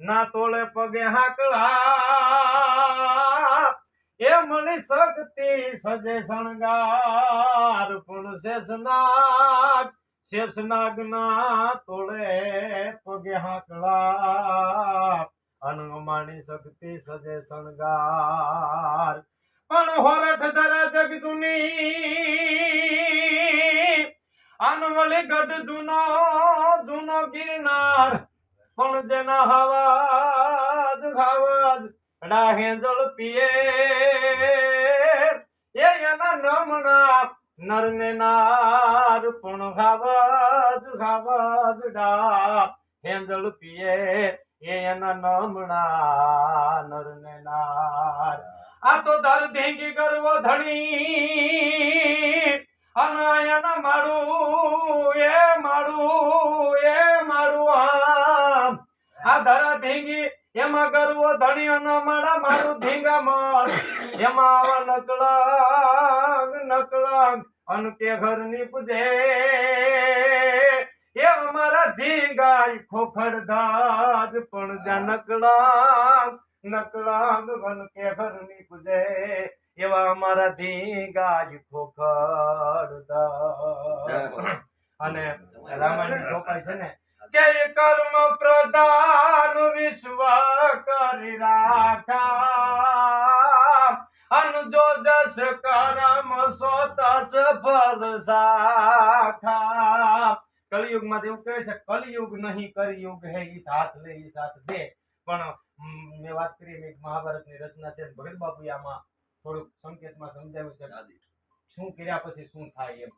ના તોળે પગે હાકલા એ મળી શક્તિ સજે શણગાર. પણ શેષનાગ શેષનાગ ના તોળે પગે હાકલા અનમાણી શક્તિ સજે શણગાર. પણ હોરઠ ધરે જગજુની. અનવલી ગઢ જૂનો જૂનો ગિરનાર. પણ જેના હવાજ ખાવાજ ડાહે જળ પીએ. એ એના નમણા નર ને નાર પણ ખાવાજ ખાવાજ ડા હેંજળ પીએ. એ એના નમણા નર ને નાર આ તો દર ધેંગી કરવો ધણી. અનાયન માડું એ ધીંગી એમાં ગરવો ધણી અનો માડા મારું ધીંગા મર એમાં આવા નકળાંગ નકળાંગ અન કે ઘરની પૂજે એ અમારા ધીંગાઈ ખોખડ દાજ પણ જા નકળાંગ નકળાંગ વન કે ઘરની પૂજે એવા અમારા ધીંગાય ખોખડ દાજ અને રામાયણ ચોપાઈ છે ને કે કર્મ પ્રધાન વિશ્વ કરી રાખા અનુજો જસ કરમ સોતસ ફલ સાખા કલયુગમાં એવું કહે છે કલયુગ નહીં કલયુગ હે ઈ સાથ લે ઈ સાથ દે. પણ મેં વાત કરી એક મહાભારતની રચના છે ભગત બાપુ આમાં થોડુંક સંકેતમાં સમજાવ્યું છે. શું કર્યા પછી શું થાય એમ.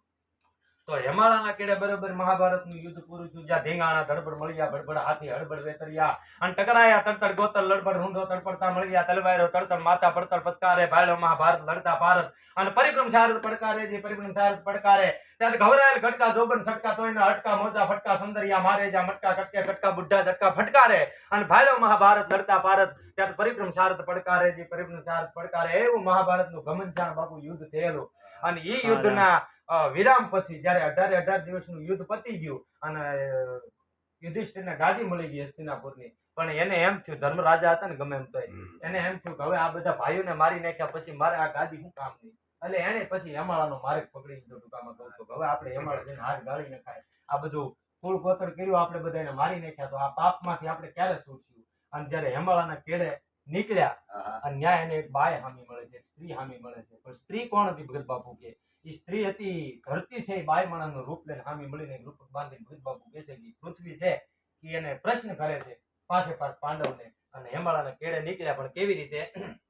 તો હેમાળાના કેડે બરોબર મહાભારતનું યુદ્ધ પૂરું થયું જ્યાં ધીંગાણા ધડબડ મળ્યા ભડબડ હાથી હડબડ વેતરિયા અને ટકરાયા તડતડ ગોતલ લડબડ રૂંધો તડપડતા મળ્યા તલવારો તડતડ માતા પડતર પચકારે ભાઈલો મહાભારત લડતા ભારત અને પરિભ્રમ શારદ પડકારે જે પરિભ્રમ શારદ પડકારે ત્યારે ઘવરાયેલ ઘટકા જોબન સટકા તોયના હટકા મોજા ફટકા સુંદરિયા મારે જા મટકા કટકે કટકા બુઢા ઝટકા ફટકારે અને ભાઈલો મહાભારત લડતા ભારત ત્યારે પરિભ્રમ શારદ પડકારે જે પરિભ્રમ શારદ પડકારે એવું મહાભારતનું ઘમનચાણ બાપુ યુદ્ધ થયેલું. અને એ યુદ્ધના વિરામ પછી જ્યારે અઢારે અઢાર દિવસનું યુદ્ધ પતી ગયું અને યુધિષ્ઠિરને ગાદી મળી ગઈ હસ્તિનાપુરની. પણ એને એમ થયું ધર્મરાજા હતા ને ગમે એમ તો એને એમ થયું કે હવે આ બધા ભાઈઓને મારી નાખ્યા પછી મારે આ ગાદી શું કામ નહીં. એટલે એને પછી હેમાળાનો માર્ગ પકડી લીધો ટૂંકામાં કહું તો હવે આપણે હેમાળા જઈને હાથ ગાળી નખાય આ બધું કુળ કોતર કર્યું આપણે બધા એને મારી નાખ્યા તો આ પાપમાંથી આપણે ક્યારે છૂટ્યું અને જ્યારે હેમાળાના કેડે નીકળ્યા અને ન્યાય એને એક બાય હામી મળે છે સ્ત્રી હામી મળે છે. પણ સ્ત્રી કોણ હતી ભગત બાપુ કે? સ્ત્રી હતી, ધરતી છે એ બાય માણસનું રૂપ લઈને હામી મળીને રૂપ બાંધીને ભગત બાપુ કહે છે કે પૃથ્વી છે એ એને પ્રશ્ન કરે છે, પાસે પાસ પાંડવને અને હેમાળાને કેડે નીકળ્યા, પણ કેવી રીતે?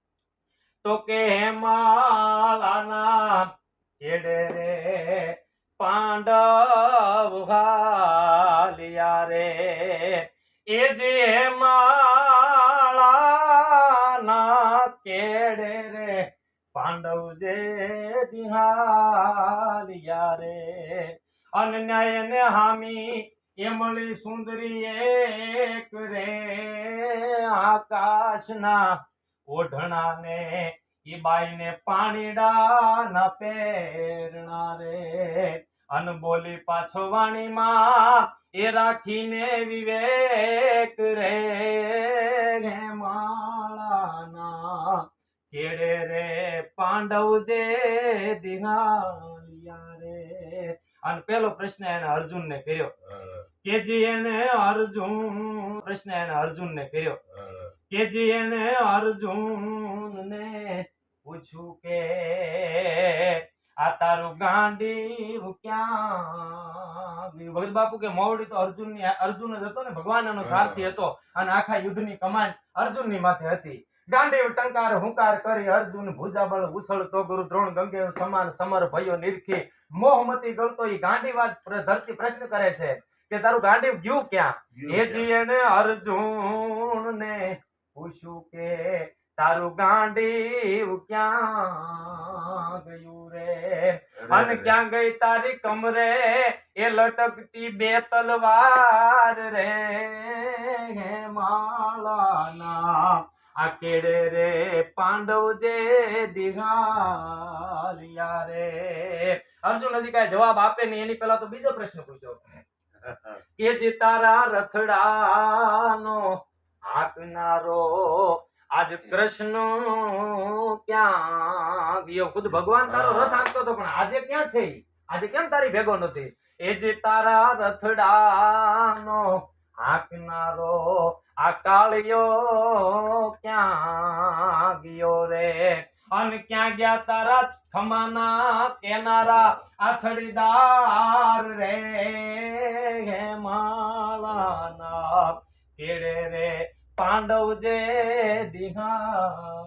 તો કે હેમાળાના કેડે રે પાંડવ હાલિયા રે, એ જે હેમાળાના દિહાલિયા યારે અન્યાય ને હામી એમળી સુંદરી એક રે. આકાશના ઓઢણાને ઈ બાઈને પાણીડા ન પેરણા રે અન બોલી પાછો વાણીમાં એ રાખીને વિવેક રે. પાંડવ જે દિહાલિયા રે. અને પેલો પ્રશ્ન એને અર્જુનને કર્યો. કેજી એને અર્જુન, પ્રશ્ન એને અર્જુનને કર્યો. કેજી એને અર્જુનને પૂછ્યું કે, આ તારું ગાંડી ક્યાં ભગત બાપુ કે, મોવડી તો અર્જુનની અર્જુન જ હતો ને, ભગવાન એનો સારથી હતો. અને આખા યુદ્ધની કમાન અર્જુનની માથે હતી. ગાંડી ટંકાર હુંકાર કરી અર્જુન ભુજાબળ ઉછળતો ગુરુ દ્રોણ ગંગે સમાન સમર ભયો નિરખી. મોહમતી ગળતો ઈ ગાંડીવાદ ધરતી પ્રશ્ન કરે છે કે તારું ગાંડી ગયું ક્યાં? એ જી એને અર્જુન ને પૂછ્યું કે તારું ગાંડીવ ક્યાં ગયું રે? અને ક્યાં ગઈ તારી કમરે? એ લટકતી બે તલવાર રે હે માળાના આ કેડે રે પાંડવ જે દિહાલિયા રે? અર્જુન હજી કાંઈ જવાબ આપે નહીં, એની પહેલા તો બીજો પ્રશ્ન પૂછો. કે જે તારા રથડાનો આપનારો આજ કૃષ્ણ ક્યાં ગયો? ખુદ ભગવાન તારો રથ હાંકતો હતો, પણ આજે ક્યાં છે આજે કેમ તારી ભેગો નથી? એ જે તારા રથડાનો હાંકનારો આ કાળિયો ક્યાં ગયો રે? અને ક્યાં ગયા તારા ખમાના કેનારા? આથડીદાર રે હે માળાના કેડે રે? પાંડવ જે દિહાલિયા.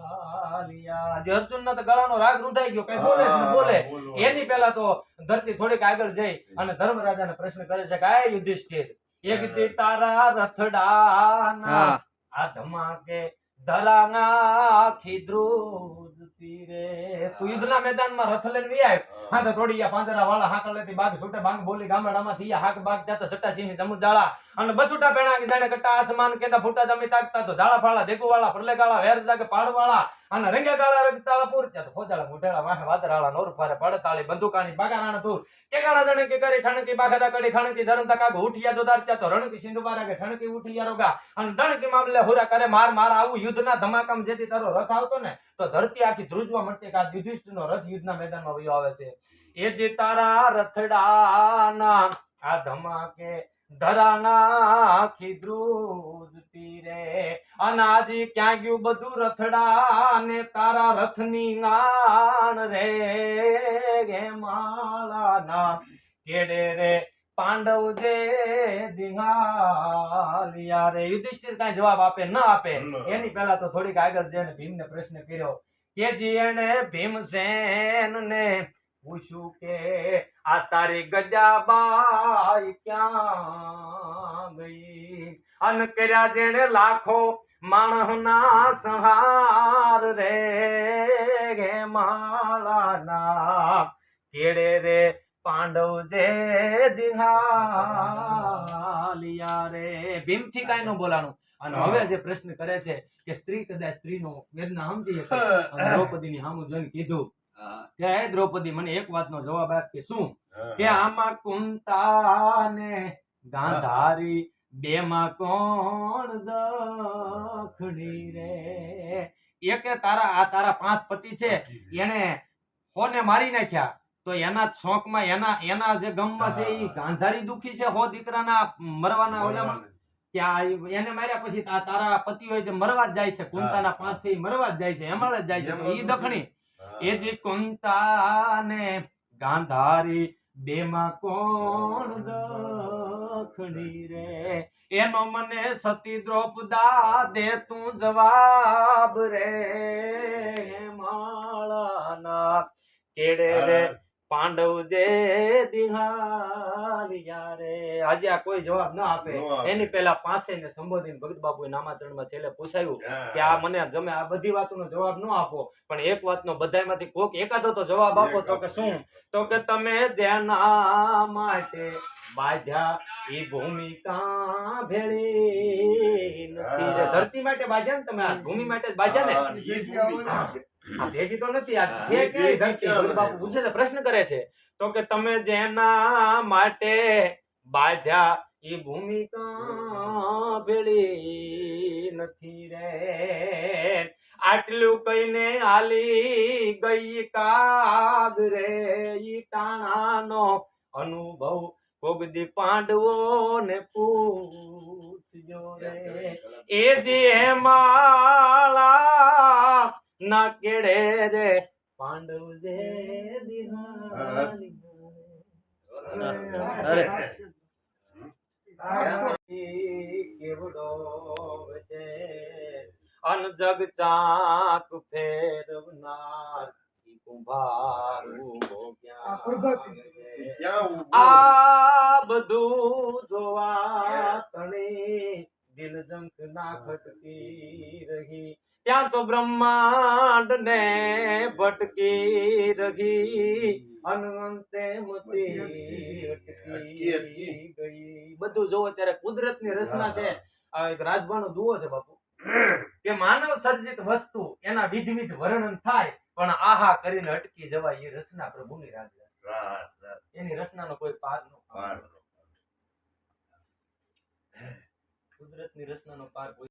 જે અર્જુનના તો ગળાનો રાગ રૂંધાઈ ગયો. કઈ બોલે બોલે. એની પહેલા તો ધરતી થોડીક આગળ જઈ અને ધર્મરાજાને પ્રશ્ન કરે છે કે આ યુધિષ્ઠિર એક દી તારા રથડાના હા. આ ધમાકે ધરાના આખી ધ્રુજતી રે તું યુદ્ધના મેદાનમાં રથ લઈને વી આવ હા. તો થોડી વાળા હાકળ લેતી બાગ છૂટે બાંગ બોલી ગામડામાં થી હાક બાગ ત્યાં તો જટા સિંહ જમુ જાળા અને બસુટા પેણા કે જાણે કટ્ટા આસમાન કેતા ફૂટા જમી તાકતા તો જાળા ફાળા દેકુ વાળા ફરલે કાળા વેર જાગે પાડ વાળા અને રંગે કાળા રગતાળા પૂર તો ફોજાળા, મોઢેળા, વાહે વાદરાળા નોર ફારે પડતાળી, બંદુકાની બાગારાણ તુર કે કાળા જણે કે કરી, ઠણકી બાગડા કડી, ખણકી જરમતા કાગ, ઉઠિયા જોદાર તો રણકી સિંધુ બારા કે ઠણકી ઉઠિયા રોગા. અને ડણકી મામલે હુરા કરે, માર માર આવું યુદ્ધના ધમાકામ જેથી તારો રથ આવતો ને, તો ધરતી આખી ધ્રુજવા મળતી કે આ યુધિષ્ઠિરનો રથ યુદ્ધના મેદાનમાં વયો આવે છે. એ જે તારા રથડાના આ ધમાકે ધરાના આખી ધ્રુજતી રે અને આજે ક્યાં ગયું બધું રથડા ને તારા રથની ગાણ રે ગે માળાના કેડે રે? પાંડવ જે દિહાલિયા રે. યુધિષ્ઠિર કાંઈ જવાબ આપે ન આપે? એની પહેલા તો થોડીક આગળ જઈને ભીમને પ્રશ્ન કર્યો કે જી એને ભીમસેન ને પૂછ્યું કે આ તારી ગજાબાઈ ક્યાં ગઈ? અન કર્યા જેણે લાખો માણસના સંહાર રે ગે માળાના. કેડે રે પાંડવ જે દિહાલિયા રે. ભીમથી કાંઈ ન બોલાણું. અને હવે જે પ્રશ્ન કરે છે કે સ્ત્રી કદાચ સ્ત્રીનો વેદના સમજી શકે. દ્રૌપદીની સામું જોઈને કીધું કે હે દ્રૌપદી મને એક વાતનો જવાબ આપ કે શું? કે આમાં કુંતા ને ગાંધારી બેમાં કોણ દખણી રે? એક તારા આ તારા પાંચ પતિ છે એને હોને મારી નાખ્યા. તો એના છોકમાં એના એના જે ગમમાં છે એ ગાંધારી દુખી છે હો દીકરાના મરવાના ઓલામાં? ત્યાં એને માર્યા પછી આ તારા પતિ હોય તો મરવા જ જાય છે કુંતાના પાંચ છે એ મરવા જ જાય છે એમાં જ જાય છે એ ઈ દખણી. એ કુંતાને કુંતા ગાંધારી, બેમાં કોણ દખણી રે? એનો મને સતી દ્રોપદા દે તું જવાબ રે, માળાના કેડે રે? પાંડવ જે દિહાલિયા રે. આજે આ કોઈ જવાબ ના આપે. એની પેલા પાસે ને સંબોધીને ભગત બાપુએ નામાચરણમાં છેલ્લે પૂછાયું કે આ મને જમે આ બધી વાતોનો જવાબ ન આપો. પણ એક વાતનો બધામાંથી કોક એકાદો તો જવાબ આપો તો કે શું? તો કે તમે જેના માટે બાધ્યા એ ભૂમિકા ભેળી નથી ધરતી માટે બાધ્યા ને તમે? આ ભૂમિ માટે જ બાધ્યા ને ભેગી તો નથી આ છે કે ધરતી બાપુ પૂછે છે પ્રશ્ન કરે છે. તો કે તમે જેના માટે બાધ્યા એ ભૂમિકા ભેળી નથી રે? આટલું કહીને આલી ગઈ કાગ રે ઈ ટાણાનો અનુભવ. કોગદી પાંડવો ને પૂછજો રે. એ જે માળા ના કેડે રે પાંડવ જે અરે. કેવડો છે. અન જગ ચાક ફેરવનાર? આ બધું જોવા તણે દિલ જંક ના ખટકી રહી. ત્યાં તો બ્રહ્માંડ ને ભટકી રહી. અનંતે મતી ગઈ. બધું જોવો ત્યારે કુદરતની રચના છે. રાજભાનો દુઓ છે બાપુ. કે માનવ સર્જિત વસ્તુ એના વિધવિધ વર્ણન થાય પણ આહા કરીને અટકી જવાય એ રચના પ્રભુની રાજ્ય એની રચનાનો કોઈ પાર ન કુદરતની રચનાનો પાર કોઈ